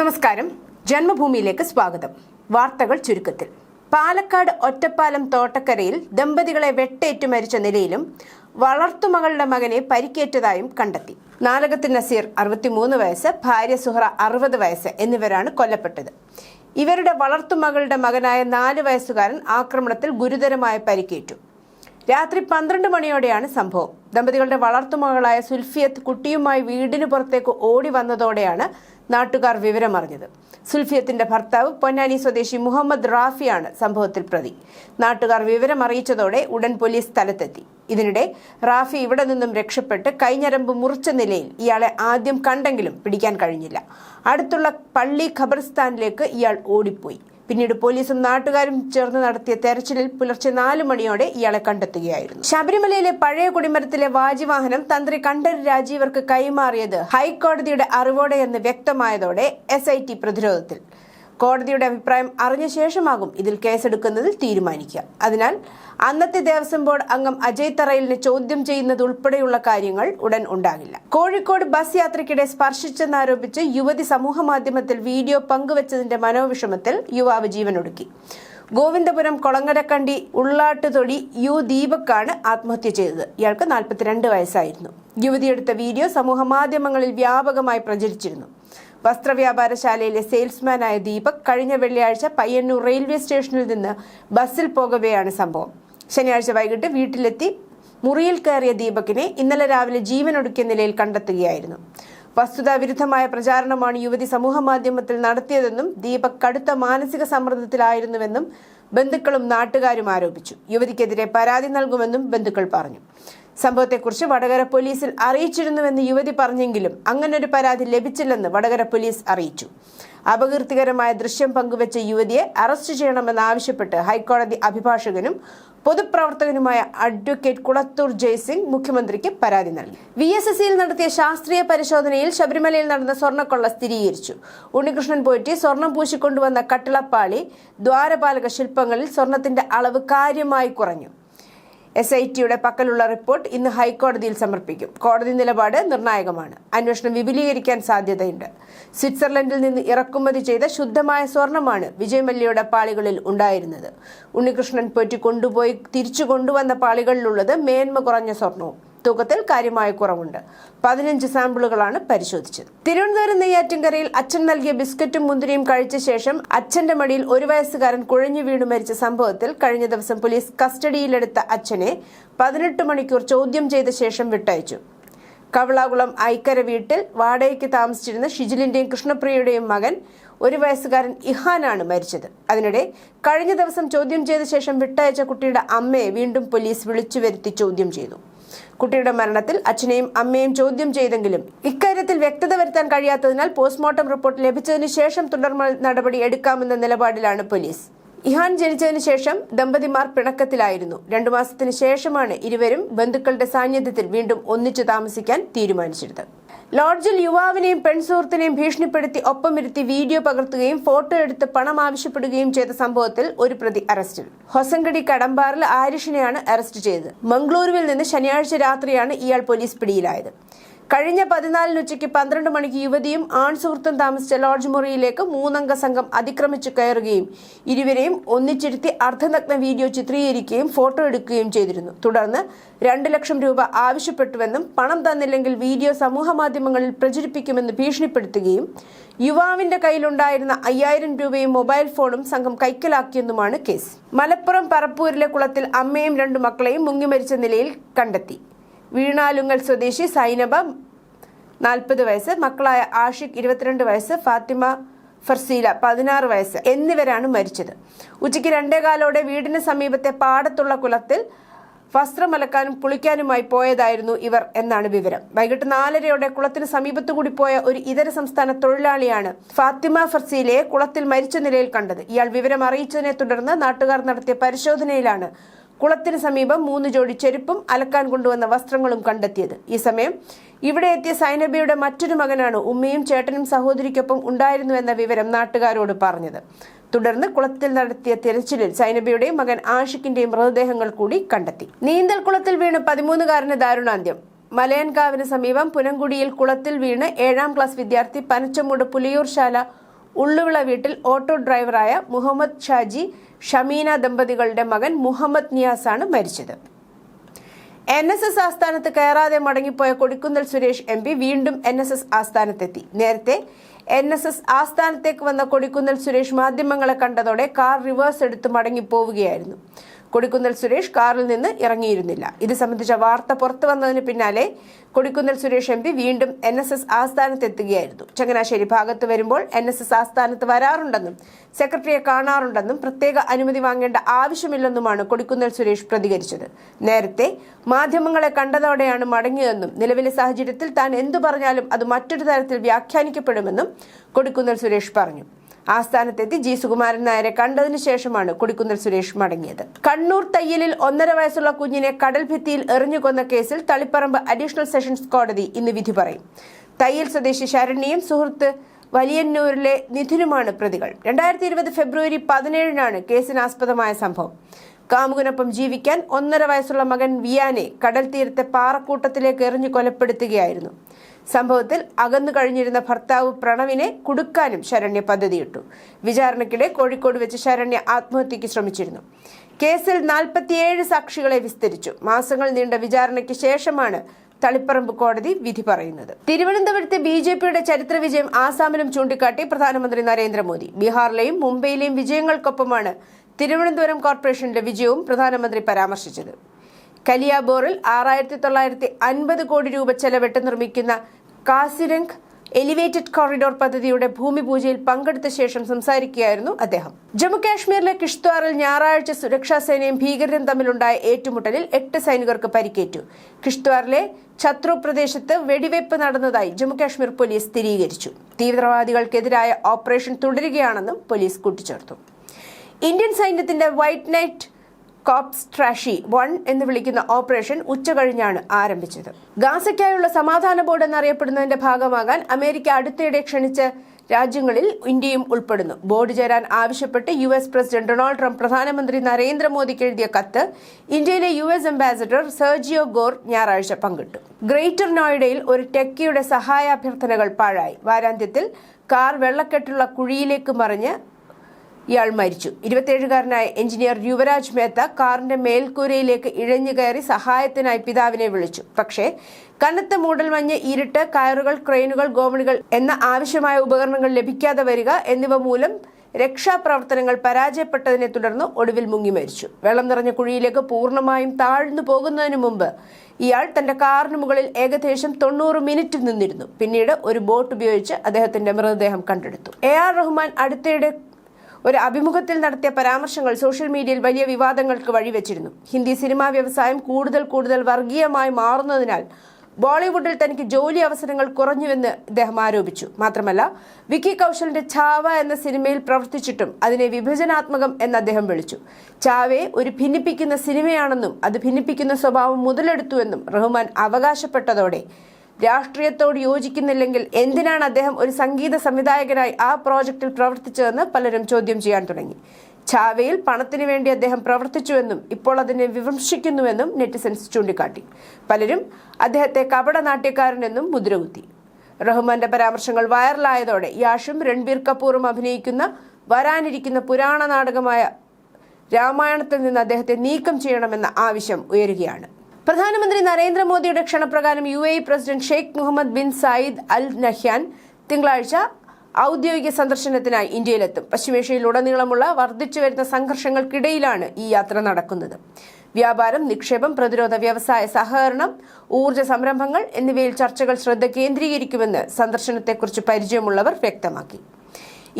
നമസ്കാരം. ജന്മഭൂമിയിലേക്ക് സ്വാഗതം. വാർത്തകൾ ചുരുക്കത്തിൽ. പാലക്കാട് ഒറ്റപ്പാലം തോട്ടക്കരയിൽ ദമ്പതികളെ വെട്ടേറ്റു മരിച്ച നിലയിലും വളർത്തുമകളുടെ മകനെ പരിക്കേറ്റതായും കണ്ടെത്തി. നാലകത്തിൽ നസീർ അറുപത്തിമൂന്ന് വയസ്സ് ഭാര്യ സുഹറ അറുപത് വയസ്സ് എന്നിവരാണ് കൊല്ലപ്പെട്ടത്. ഇവരുടെ വളർത്തുമകളുടെ മകനായ നാല് വയസ്സുകാരൻ ആക്രമണത്തിൽ ഗുരുതരമായ പരിക്കേറ്റു. രാത്രി പന്ത്രണ്ട് മണിയോടെയാണ് സംഭവം. ദമ്പതികളുടെ വളർത്തുമകളായ സുൽഫിയത്ത് കുട്ടിയുമായി വീടിന് പുറത്തേക്ക് ഓടി വന്നതോടെയാണ് നാട്ടുകാർ വിവരമറിഞ്ഞത്. സുൽഫിയത്തിന്റെ ഭർത്താവ് പൊന്നാനി സ്വദേശി മുഹമ്മദ് റാഫിയാണ് സംഭവത്തിൽ പ്രതി. നാട്ടുകാർ വിവരമറിയിച്ചതോടെ ഉടൻ പോലീസ് സ്ഥലത്തെത്തി. ഇതിനിടെ റാഫി ഇവിടെ നിന്നും രക്ഷപ്പെട്ട് കൈഞ്ഞരമ്പ് മുറിച്ച നിലയിൽ ഇയാളെ ആദ്യം കണ്ടെങ്കിലും പിടിക്കാൻ കഴിഞ്ഞില്ല. അടുത്തുള്ള പള്ളി ഖബർസ്ഥാനിലേക്ക് ഇയാൾ ഓടിപ്പോയി. പിന്നീട് പോലീസും നാട്ടുകാരും ചേർന്ന് നടത്തിയ തെരച്ചിലിൽ പുലർച്ചെ നാലു മണിയോടെ ഇയാളെ കണ്ടെത്തുകയായിരുന്നു. ശബരിമലയിലെ പഴയ കുടിമരത്തിലെ വാജിവാഹനം തന്ത്രി കണ്ഠര് രാജീവർക്ക് കൈമാറിയത് ഹൈക്കോടതിയുടെ അറിവോടെയെന്ന് വ്യക്തമായതോടെ എസ് പ്രതിരോധത്തിൽ. കോടതിയുടെ അഭിപ്രായം അറിഞ്ഞ ശേഷമാകും ഇതിൽ കേസെടുക്കുന്നതിൽ തീരുമാനിക്കുക. അതിനാൽ അന്നത്തെ ദേവസ്വം ബോർഡ് അംഗം അജയ് തറയിലിനെ ചോദ്യം ചെയ്യുന്നത് ഉൾപ്പെടെയുള്ള കാര്യങ്ങൾ ഉടൻ ഉണ്ടാകില്ല. കോഴിക്കോട് ബസ് യാത്രയ്ക്കിടെ സ്പർശിച്ചെന്നാരോപിച്ച് യുവതി സമൂഹമാധ്യമത്തിൽ വീഡിയോ പങ്കുവച്ചതിന്റെ മനോവിഷമത്തിൽ യുവാവ് ജീവനൊടുക്കി. ഗോവിന്ദപുരം കൊളങ്ങരക്കണ്ടി ഉള്ളാട്ടുതൊടി യു ദീപക്കാണ് ആത്മഹത്യ ചെയ്തത്. ഇയാൾക്ക് നാൽപ്പത്തിരണ്ട് വയസ്സായിരുന്നു. യുവതിയെടുത്ത വീഡിയോ സമൂഹമാധ്യമങ്ങളിൽ വ്യാപകമായി പ്രചരിച്ചിരുന്നു. വസ്ത്രവ്യാപാരശാലയിലെ സെയിൽസ്മാനായ ദീപക് കഴിഞ്ഞ വെള്ളിയാഴ്ച പയ്യന്നൂർ റെയിൽവേ സ്റ്റേഷനിൽ നിന്ന് ബസ്സിൽ പോകവെയാണ് സംഭവം. ശനിയാഴ്ച വൈകിട്ട് വീട്ടിലെത്തി മുറിയിൽ കയറിയ ദീപകിനെ ഇന്നലെ രാവിലെ ജീവനൊടുക്കിയ നിലയിൽ കണ്ടെത്തുകയായിരുന്നു. വസ്തുതാവിരുദ്ധമായ പ്രചാരണമാണ് യുവതി സമൂഹ മാധ്യമത്തിൽ നടത്തിയതെന്നും ദീപക് കടുത്ത മാനസിക സമ്മർദ്ദത്തിലായിരുന്നുവെന്നും ബന്ധുക്കളും നാട്ടുകാരും ആരോപിച്ചു. യുവതിക്കെതിരെ പരാതി നൽകുമെന്നും ബന്ധുക്കൾ പറഞ്ഞു. സംഭവത്തെക്കുറിച്ച് വടകര പോലീസിൽ അറിയിച്ചിരുന്നുവെന്ന് യുവതി പറഞ്ഞെങ്കിലും അങ്ങനൊരു പരാതി ലഭിച്ചില്ലെന്ന് വടകര പോലീസ് അറിയിച്ചു. അപകീർത്തികരമായ ദൃശ്യം പങ്കുവച്ച യുവതിയെ അറസ്റ്റ് ചെയ്യണമെന്നാവശ്യപ്പെട്ട് ഹൈക്കോടതി അഭിഭാഷകനും പൊതുപ്രവർത്തകനുമായ അഡ്വക്കേറ്റ് കുളത്തൂർ ജയ്സിംഗ് മുഖ്യമന്ത്രിക്ക് പരാതി നൽകി. വി എസ് എസ് സിയിൽ നടത്തിയ ശാസ്ത്രീയ പരിശോധനയിൽ ശബരിമലയിൽ നടന്ന സ്വർണക്കൊള്ള സ്ഥിരീകരിച്ചു. ഉണ്ണികൃഷ്ണൻ പോറ്റി സ്വർണം പൂശിക്കൊണ്ടുവന്ന കട്ടിളപ്പാളി ദ്വാരപാലക ശില്പങ്ങളിൽ സ്വർണത്തിന്റെ അളവ് കാര്യമായി കുറഞ്ഞു. എസ് ഐ ടിയുടെ പക്കലുള്ള റിപ്പോർട്ട് ഇന്ന് ഹൈക്കോടതിയിൽ സമർപ്പിക്കും. കോടതി നിലപാട് നിർണായകമാണ്. അന്വേഷണം വിപുലീകരിക്കാൻ സാധ്യതയുണ്ട്. സ്വിറ്റ്സർലൻഡിൽ നിന്ന് ഇറക്കുമതി ചെയ്ത ശുദ്ധമായ സ്വർണമാണ് വിജയ് മല്യയുടെ പാളികളിൽ ഉണ്ടായിരുന്നത്. ഉണ്ണികൃഷ്ണൻ പോറ്റി കൊണ്ടുപോയി തിരിച്ചു കൊണ്ടുവന്ന പാളികളിലുള്ളത് മേന്മ കുറഞ്ഞ സ്വർണവും. തൂക്കത്തിൽ കാര്യമായ കുറവുണ്ട്. പതിനഞ്ച് സാമ്പിളുകളാണ് പരിശോധിച്ചത്. തിരുവനന്തപുരം നെയ്യാറ്റിൻകരയിൽ അച്ഛൻ നൽകിയ ബിസ്ക്കറ്റും മുന്തിരിയും കഴിച്ച ശേഷം അച്ഛന്റെ മടിയിൽ ഒരു വയസ്സുകാരൻ കുഴഞ്ഞു വീണു മരിച്ച സംഭവത്തിൽ കഴിഞ്ഞ ദിവസം പോലീസ് കസ്റ്റഡിയിലെടുത്ത അച്ഛനെ പതിനെട്ട് മണിക്കൂർ ചോദ്യം ചെയ്ത ശേഷം വിട്ടയച്ചു. കവളാകുളം ഐക്കര വീട്ടിൽ വാടകയ്ക്ക് താമസിച്ചിരുന്ന ഷിജിലിന്റെയും കൃഷ്ണപ്രിയയുടെയും മകൻ ഒരു വയസ്സുകാരൻ ഇഹാനാണ് മരിച്ചത്. അതിനിടെ കഴിഞ്ഞ ദിവസം ചോദ്യം ചെയ്ത ശേഷം വിട്ടയച്ച കുട്ടിയുടെ അമ്മയെ വീണ്ടും പോലീസ് വിളിച്ചു വരുത്തി ചോദ്യം ചെയ്തു. കുട്ടിയുടെ മരണത്തിൽ അച്ഛനെയും അമ്മയും ചോദ്യം ചെയ്തെങ്കിലും ഇക്കാര്യത്തിൽ വ്യക്തത വരുത്താൻ കഴിയാത്തതിനാൽ പോസ്റ്റ്മോർട്ടം റിപ്പോർട്ട് ലഭിച്ചതിന് ശേഷം തുടർ നടപടി എടുക്കാമെന്ന നിലപാടിലാണ് പോലീസ്. ഇഹാൻ ജനിച്ചതിന് ശേഷം ദമ്പതിമാർ പിണക്കത്തിലായിരുന്നു. രണ്ടു മാസത്തിന് ശേഷമാണ് ഇരുവരും ബന്ധുക്കളുടെ സാന്നിധ്യത്തിൽ വീണ്ടും ഒന്നിച്ചു താമസിക്കാൻ തീരുമാനിച്ചത് ലോഡ്ജിൽ യുവാവിനെയും പെൺസുഹൃത്തിനെയും ഭീഷണിപ്പെടുത്തി ഒപ്പമിരുത്തി വീഡിയോ പകർത്തുകയും ഫോട്ടോ എടുത്ത് പണം ആവശ്യപ്പെടുകയും ചെയ്ത സംഭവത്തിൽ ഒരു പ്രതി അറസ്റ്റിൽ. ഹൊസങ്കടി കടമ്പാറിൽ ആരിഷിനെയാണ് അറസ്റ്റ് ചെയ്തത്. മംഗളൂരുവിൽ നിന്ന് ശനിയാഴ്ച രാത്രിയാണ് ഇയാൾ പോലീസ് പിടിയിലായത്. കഴിഞ്ഞ പതിനാലിന് ഉച്ചയ്ക്ക് പന്ത്രണ്ട് മണിക്ക് യുവതിയും ആൺ സുഹൃത്തും താമസിച്ച ലോഡ്ജ് മുറിയിലേക്ക് മൂന്നംഗ സംഘം അതിക്രമിച്ചു കയറുകയും ഇരുവരെയും ഒന്നിച്ചിരുത്തി അർദ്ധനഗ്ന വീഡിയോ ചിത്രീകരിക്കുകയും ഫോട്ടോ എടുക്കുകയും ചെയ്തിരുന്നു. തുടർന്ന് രണ്ട് ലക്ഷം രൂപ ആവശ്യപ്പെട്ടുവെന്നും പണം തന്നില്ലെങ്കിൽ വീഡിയോ സമൂഹമാധ്യമങ്ങളിൽ പ്രചരിപ്പിക്കുമെന്ന് ഭീഷണിപ്പെടുത്തുകയും യുവാവിന്റെ കയ്യിലുണ്ടായിരുന്ന അയ്യായിരം രൂപയും മൊബൈൽ ഫോണും സംഘം കൈക്കലാക്കിയെന്നുമാണ് കേസ്. മലപ്പുറം പറപ്പൂരിലെ കുളത്തിൽ അമ്മയും രണ്ടു മക്കളെയും മുങ്ങിമരിച്ച നിലയിൽ കണ്ടെത്തി. വീണാലുങ്ങൽ സ്വദേശി സൈനബ നാൽപ്പത് വയസ്സ് മക്കളായ ആഷിഖ് ഇരുപത്തിരണ്ട് വയസ്സ് ഫാത്തിമ ഫർസീല പതിനാറ് വയസ്സ് എന്നിവരാണ് മരിച്ചത്. ഉച്ചയ്ക്ക് രണ്ടേകാലോടെ വീടിന് സമീപത്തെ പാടത്തുള്ള കുളത്തിൽ വസ്ത്രമലക്കാനും കുളിക്കാനുമായി പോയതായിരുന്നു ഇവർ എന്നാണ് വിവരം. വൈകിട്ട് നാലരയോടെ കുളത്തിന് സമീപത്തു കൂടി പോയ ഒരു ഇതര സംസ്ഥാന തൊഴിലാളിയാണ് ഫാത്തിമ ഫർസീലയെ കുളത്തിൽ മരിച്ച നിലയിൽ കണ്ടത്. ഇയാൾ വിവരം അറിയിച്ചതിനെ തുടർന്ന് നാട്ടുകാർ നടത്തിയ പരിശോധനയിലാണ് കുളത്തിന് സമീപം മൂന്ന് ജോഡി ചെരുപ്പും അലക്കാൻ കൊണ്ടുവന്ന വസ്ത്രങ്ങളും കണ്ടെത്തിയത്. ഈ സമയം ഇവിടെ എത്തിയ സൈനബിയുടെ മറ്റൊരു മകനാണ് ഉമ്മയും ചേട്ടനും സഹോദരിക്കൊപ്പം ഉണ്ടായിരുന്നുവെന്ന വിവരം നാട്ടുകാരോട് പറഞ്ഞത്. തുടർന്ന് കുളത്തിൽ നടത്തിയ തിരച്ചിലിൽ സൈനബിയുടെയും മകൻ ആഷിഖിന്റെയും മൃതദേഹങ്ങൾ കൂടി കണ്ടെത്തി. നീന്തൽ കുളത്തിൽ വീണ് പതിമൂന്നുകാരന് ദാരുണാന്ത്യം. മലയൻകാവിന് സമീപം പുനങ്കുടിയിൽ കുളത്തിൽ വീണ് ഏഴാം ക്ലാസ് വിദ്യാർത്ഥി പനച്ചമൂട് പുലിയൂർ ശാല ഉള്ളുവിള വീട്ടിൽ ഓട്ടോ ഡ്രൈവറായ മുഹമ്മദ് ഷാജി ഷമീന ദമ്പതികളുടെ മകൻ മുഹമ്മദ് നിയാസ് ആണ് മരിച്ചത്. എൻ എസ് എസ് ആസ്ഥാനത്ത് കയറാതെ മടങ്ങിപ്പോയ കൊടിക്കുന്നിൽ സുരേഷ് എം പി വീണ്ടും എൻ എസ് എസ് ആസ്ഥാനത്തെത്തി. നേരത്തെ എൻ എസ് എസ് ആസ്ഥാനത്തേക്ക് വന്ന കൊടിക്കുന്നിൽ സുരേഷ് മാധ്യമങ്ങളെ കണ്ടതോടെ കാർ റിവേഴ്സ് എടുത്ത് മടങ്ങിപ്പോവുകയായിരുന്നു. കൊടിക്കുന്നിൽ സുരേഷ് കാറിൽ നിന്ന് ഇറങ്ങിയിരുന്നില്ല. ഇത് സംബന്ധിച്ച വാർത്ത പുറത്തു വന്നതിന് പിന്നാലെ കൊടിക്കുന്നിൽ സുരേഷ് എം പി വീണ്ടും എൻ എസ് എസ് ആസ്ഥാനത്തെത്തുകയായിരുന്നു. ചങ്ങനാശ്ശേരി ഭാഗത്ത് വരുമ്പോൾ എൻ എസ് എസ് ആസ്ഥാനത്ത് വരാറുണ്ടെന്നും സെക്രട്ടറിയെ കാണാറുണ്ടെന്നും പ്രത്യേക അനുമതി വാങ്ങേണ്ട ആവശ്യമില്ലെന്നുമാണ് കൊടിക്കുന്നിൽ സുരേഷ് പ്രതികരിച്ചത്. നേരത്തെ മാധ്യമങ്ങളെ കണ്ടതോടെയാണ് മടങ്ങിയതെന്നും നിലവിലെ സാഹചര്യത്തിൽ താൻ എന്തു പറഞ്ഞാലും അത് മറ്റൊരു തരത്തിൽ വ്യാഖ്യാനിക്കപ്പെടുമെന്നും കൊടിക്കുന്നിൽ സുരേഷ് പറഞ്ഞു. ആസ്ഥാനത്തെത്തി ജി സുകുമാരൻ നായരെ കണ്ടതിനു ശേഷമാണ് കൊടിക്കുന്നിൽ സുരേഷ് മടങ്ങിയത്. കണ്ണൂർ തയ്യലിൽ ഒന്നര വയസ്സുള്ള കുഞ്ഞിനെ കടൽ ഭിത്തിയിൽ എറിഞ്ഞുകൊന്ന കേസിൽ തളിപ്പറമ്പ് അഡീഷണൽ സെഷൻസ് കോടതി ഇന്ന് വിധി പറയും. തയ്യൽ സ്വദേശി ശരണ്യയും സുഹൃത്ത് വലിയന്നൂരിലെ നിധിനുമാണ് പ്രതികൾ. രണ്ടായിരത്തി ഇരുപത് ഫെബ്രുവരി പതിനേഴിനാണ് കേസിനാസ്പദമായ സംഭവം. കാമുകനൊപ്പം ജീവിക്കാൻ ഒന്നര വയസ്സുള്ള മകൻ വിയാനെ കടൽ തീരത്തെ പാറക്കൂട്ടത്തിലേക്ക് എറിഞ്ഞു കൊലപ്പെടുത്തുകയായിരുന്നു. സംഭവത്തിൽ അകന്നു കഴിഞ്ഞിരുന്ന ഭർത്താവ് പ്രണവിനെ കുടുക്കാനും ശരണ്യ പദ്ധതിയിട്ടു. വിചാരണയ്ക്കിടെ കോഴിക്കോട് വെച്ച് ശരണ്യ ആത്മഹത്യയ്ക്ക് ശ്രമിച്ചിരുന്നു. കേസിൽ നാൽപ്പത്തിയേഴ് സാക്ഷികളെ വിസ്തരിച്ചു. മാസങ്ങൾ നീണ്ട വിചാരണയ്ക്ക് ശേഷമാണ് തളിപ്പറമ്പ് കോടതി വിധി പറയുന്നത്. തിരുവനന്തപുരത്തെ ബി ജെ പിയുടെ ചരിത്ര വിജയം ആസാമിലും ചൂണ്ടിക്കാട്ടി പ്രധാനമന്ത്രി നരേന്ദ്രമോദി. ബീഹാറിലെയും മുംബൈയിലെയും വിജയങ്ങൾക്കൊപ്പമാണ് തിരുവനന്തപുരം കോർപ്പറേഷന്റെ വിജയവും പ്രധാനമന്ത്രി പരാമർശിച്ചത്. കലിയാബോറിൽ ആറായിരത്തി തൊള്ളായിരത്തി അൻപത് കോടി രൂപ ചെലവിട്ട് നിർമ്മിക്കുന്ന കാസിരംഗ് എലിവേറ്റഡ് കോറിഡോർ പദ്ധതിയുടെ ഭൂമി പൂജയിൽ പങ്കെടുത്ത ശേഷം സംസാരിക്കുകയായിരുന്നു അദ്ദേഹം. ജമ്മു കാശ്മീരിലെ കിഷ്ത്വാറിൽ ഞായറാഴ്ച സുരക്ഷാ സേനയും ഭീകരരും തമ്മിലുണ്ടായ ഏറ്റുമുട്ടലിൽ എട്ട് സൈനികർക്ക് പരിക്കേറ്റു. കിഷ്ത്വാറിലെ ഛത്രു പ്രദേശത്ത് വെടിവയ്പ് നടന്നതായി ജമ്മുകാശ്മീർ പോലീസ് സ്ഥിരീകരിച്ചു. തീവ്രവാദികൾക്കെതിരായ ഓപ്പറേഷൻ തുടരുകയാണെന്നും പോലീസ് കൂട്ടിച്ചേർത്തു. ഇന്ത്യൻ സൈന്യത്തിന്റെ white night corps Trashi one എന്ന് വിളിക്കുന്ന ഓപ്പറേഷൻ ഉച്ചകഴിഞ്ഞാണ് ആരംഭിച്ചത്. ഗാസയ്ക്കായുള്ള സമാധാന ബോർഡ് എന്നറിയപ്പെടുന്നതിന്റെ ഭാഗമാകാൻ അമേരിക്ക അടുത്തിടെ ക്ഷണിച്ച രാജ്യങ്ങളിൽ ഇന്ത്യയും ഉൾപ്പെടുന്നു. ബോർഡ് ചേരാൻ ആവശ്യപ്പെട്ട് U S president Donald Trump പ്രധാനമന്ത്രി നരേന്ദ്രമോദിക്ക് എഴുതിയ കത്ത് ഇന്ത്യയിലെ U S ambassador Sergio Gor ഞായറാഴ്ച പങ്കിട്ടു. ഗ്രേറ്റർ നോയിഡയിൽ ഒരു ടെക്കിയുടെ സഹായ അഭ്യർത്ഥനകൾ പാഴായി. വാരാന്ത്യത്തിൽ കാർ വെള്ളക്കെട്ടുള്ള കുഴിയിലേക്ക് മറിഞ്ഞ് ഇയാൾ മരിച്ചു. ഇരുപത്തിയേഴുകാരനായ എഞ്ചിനീയർ യുവരാജ് മേത്ത കാറിന്റെ മേൽക്കൂരയിലേക്ക് ഇഴഞ്ഞു കയറി സഹായത്തിനായി പിതാവിനെ വിളിച്ചു. പക്ഷേ കനത്ത മൂടൽമഞ്ഞ് ഇരുട്ട് കയറുകൾ ക്രെയിനുകൾ ഗോവണികൾ എന്ന ആവശ്യമായ ഉപകരണങ്ങൾ ലഭിക്കാതെ വരിക എന്നിവ മൂലം രക്ഷാപ്രവർത്തനങ്ങൾ പരാജയപ്പെട്ടതിനെ തുടർന്ന് ഒടുവിൽ മുങ്ങി മരിച്ചു. വെള്ളം നിറഞ്ഞ കുഴിയിലേക്ക് പൂർണമായും താഴ്ന്നു പോകുന്നതിന് മുമ്പ് ഇയാൾ തന്റെ കാറിന് മുകളിൽ ഏകദേശം തൊണ്ണൂറ് മിനിറ്റ് നിന്നിരുന്നു. പിന്നീട് ഒരു ബോട്ട് ഉപയോഗിച്ച് അദ്ദേഹത്തിന്റെ മൃതദേഹം കണ്ടെടുത്തു. എ ആർ റഹ്മാൻ അടുത്തിടെ ഒരു അഭിമുഖത്തിൽ നടത്തിയ പരാമർശങ്ങൾ സോഷ്യൽ മീഡിയയിൽ വലിയ വിവാദങ്ങൾക്ക് വഴിവെച്ചിരുന്നു. ഹിന്ദി സിനിമാ വ്യവസായം കൂടുതൽ കൂടുതൽ വർഗീയമായി മാറുന്നതിനാൽ ബോളിവുഡിൽ തനിക്ക് ജോലി അവസരങ്ങൾ കുറഞ്ഞുവെന്ന് ഇദ്ദേഹം ആരോപിച്ചു. മാത്രമല്ല വിക്കി കൗശലിന്റെ ചാവ എന്ന സിനിമയിൽ പ്രവർത്തിച്ചിട്ടും അതിനെ വിഭജനാത്മകം എന്ന് അദ്ദേഹം വിളിച്ചു. ചാവയെ ഒരു ഭിന്നിപ്പിക്കുന്ന സിനിമയാണെന്നും അത് ഭിന്നിപ്പിക്കുന്ന സ്വഭാവം മുതലെടുത്തുവെന്നും റഹ്മാൻ അവകാശപ്പെട്ടതോടെ രാഷ്ട്രീയത്തോട് യോജിക്കുന്നില്ലെങ്കിൽ എന്തിനാണ് അദ്ദേഹം ഒരു സംഗീത സംവിധായകനായി ആ പ്രോജക്റ്റിൽ പ്രവർത്തിച്ചതെന്ന് പലരും ചോദ്യം ചെയ്യാൻ തുടങ്ങി. ഛാവയിൽ പണത്തിനു വേണ്ടി അദ്ദേഹം പ്രവർത്തിച്ചുവെന്നും ഇപ്പോൾ അതിനെ വിമർശിക്കുന്നുവെന്നും നെറ്റിസൻസ് ചൂണ്ടിക്കാട്ടി. പലരും അദ്ദേഹത്തെ കപട നാട്യക്കാരനെന്നും മുദ്രകുത്തി. റഹ്മാന്റെ പരാമർശങ്ങൾ വൈറലായതോടെ യാഷും രൺബീർ കപൂറും അഭിനയിക്കുന്ന വരാനിരിക്കുന്ന പുരാണ നാടകമായ രാമായണത്തിൽ നിന്ന് അദ്ദേഹത്തെ നീക്കം ചെയ്യണമെന്ന ആവശ്യം ഉയരുകയാണ്. പ്രധാനമന്ത്രി നരേന്ദ്രമോദിയുടെ ക്ഷണപ്രകാരം U A president Sheikh Mohammed bin Zayed Al Nahyan തിങ്കളാഴ്ച ഔദ്യോഗിക സന്ദർശനത്തിനായി ഇന്ത്യയിലെത്തും. പശ്ചിമേഷ്യയിലുടനീളമുള്ള വർദ്ധിച്ചു വരുന്ന സംഘർഷങ്ങൾക്കിടയിലാണ് ഈ യാത്ര നടക്കുന്നത്. വ്യാപാരം നിക്ഷേപം പ്രതിരോധ വ്യവസായ സഹകരണം ഊർജ സംരംഭങ്ങൾ എന്നിവയിൽ ചർച്ചകൾ ശ്രദ്ധ കേന്ദ്രീകരിക്കുമെന്ന് സന്ദർശനത്തെക്കുറിച്ച് പരിചയമുള്ളവർ വ്യക്തമാക്കി.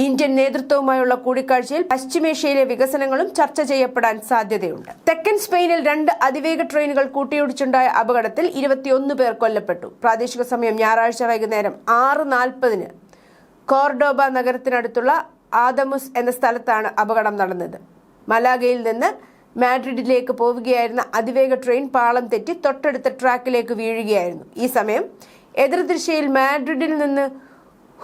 ഇന്ത്യൻ നേതൃത്വവുമായുള്ള കൂടിക്കാഴ്ചയിൽ പശ്ചിമേഷ്യയിലെ വികസനങ്ങളും ചർച്ച ചെയ്യപ്പെടാൻ സാധ്യതയുണ്ട്. തെക്കൻ സ്പെയിനിൽ രണ്ട് അതിവേഗ ട്രെയിനുകൾ കൂട്ടിയിടിച്ചുണ്ടായ അപകടത്തിൽ ഇരുപത്തിയൊന്ന് പേർ കൊല്ലപ്പെട്ടു. പ്രാദേശിക സമയം ഞായറാഴ്ച വൈകുന്നേരം ആറ് നാൽപ്പതിന് കോർഡോബ നഗരത്തിനടുത്തുള്ള ആദമുസ് എന്ന സ്ഥലത്താണ് അപകടം നടന്നത്. മലാഗയിൽ നിന്ന് മാഡ്രിഡിലേക്ക് പോവുകയായിരുന്ന അതിവേഗ ട്രെയിൻ പാളം തെറ്റി തൊട്ടടുത്ത ട്രാക്കിലേക്ക് വീഴുകയായിരുന്നു. ഈ സമയം എതിർദിശയിൽ മാഡ്രിഡിൽ നിന്ന്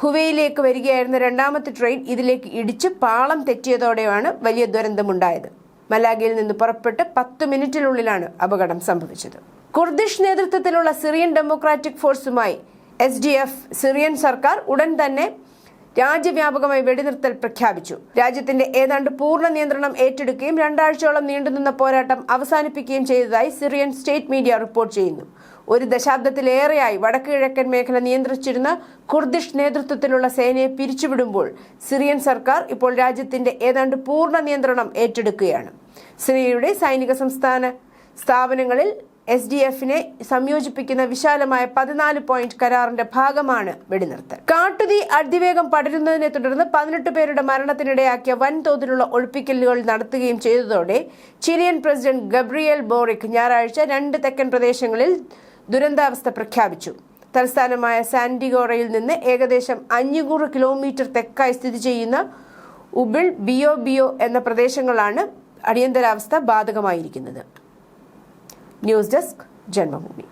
ഹുവയിലേക്ക് വരികയായിരുന്ന രണ്ടാമത്തെ ട്രെയിൻ ഇതിലേക്ക് ഇടിച്ച് പാളം തെറ്റിയതോടെയാണ് വലിയ ദുരന്തമുണ്ടായത്. മലാഗയിൽ നിന്ന് പുറപ്പെട്ട് പത്ത് മിനിറ്റിനുള്ളിലാണ് അപകടം സംഭവിച്ചത്. കുർദിഷ് നേതൃത്വത്തിലുള്ള സിറിയൻ ഡെമോക്രാറ്റിക് ഫോഴ്സുമായി എസ് ഡി എഫ് സിറിയൻ സർക്കാർ ഉടൻ തന്നെ രാജ്യവ്യാപകമായി വെടിനിർത്തൽ പ്രഖ്യാപിച്ചു. രാജ്യത്തിന്റെ ഏതാണ്ട് പൂർണ നിയന്ത്രണം ഏറ്റെടുക്കുകയും രണ്ടാഴ്ചയോളം നീണ്ടുനിന്ന പോരാട്ടം അവസാനിപ്പിക്കുകയും ചെയ്തതായി സിറിയൻ സ്റ്റേറ്റ് മീഡിയ റിപ്പോർട്ട് ചെയ്യുന്നു. ഒരു ദശാബ്ദത്തിലേറെയായി വടക്ക് കിഴക്കൻ മേഖല നിയന്ത്രിച്ചിരുന്ന കുർദിഷ് നേതൃത്വത്തിലുള്ള സേനയെ പിരിച്ചുവിടുമ്പോൾ സിറിയൻ സർക്കാർ ഇപ്പോൾ രാജ്യത്തിന്റെ ഏതാണ്ട് പൂർണ നിയന്ത്രണം ഏറ്റെടുക്കുകയാണ്. സിറിയയുടെ സൈനിക സംസ്ഥാന സ്ഥാപനങ്ങളിൽ എസ് ഡി എഫിനെ സംയോജിപ്പിക്കുന്ന വിശാലമായ പതിനാല് പോയിന്റ് കരാറിന്റെ ഭാഗമാണ് വെടിനിർത്തൽ. കാട്ടുതീ അതിവേഗം പടരുന്നതിനെ തുടർന്ന് പതിനെട്ട് പേരുടെ മരണത്തിനിടയാക്കിയ വൻതോതിലുള്ള ഒഴിപ്പിക്കലുകൾ നടത്തുകയും ചെയ്തതോടെ ചിലിയൻ പ്രസിഡന്റ് ഗബ്രിയേൽ ബോറിക് ഞായറാഴ്ച രണ്ട് തെക്കൻ പ്രദേശങ്ങളിൽ ദുരന്താവസ്ഥ പ്രഖ്യാപിച്ചു. തലസ്ഥാനമായ സാന്റിഗോറയിൽ നിന്ന് ഏകദേശം അഞ്ഞൂറ് കിലോമീറ്റർ തെക്കായി സ്ഥിതി ചെയ്യുന്ന ഉബിൾ ബിയോ ബിയോ എന്ന പ്രദേശങ്ങളാണ് അടിയന്തരാവസ്ഥ ബാധകമായിരിക്കുന്നത്. News desk Janmabhumi.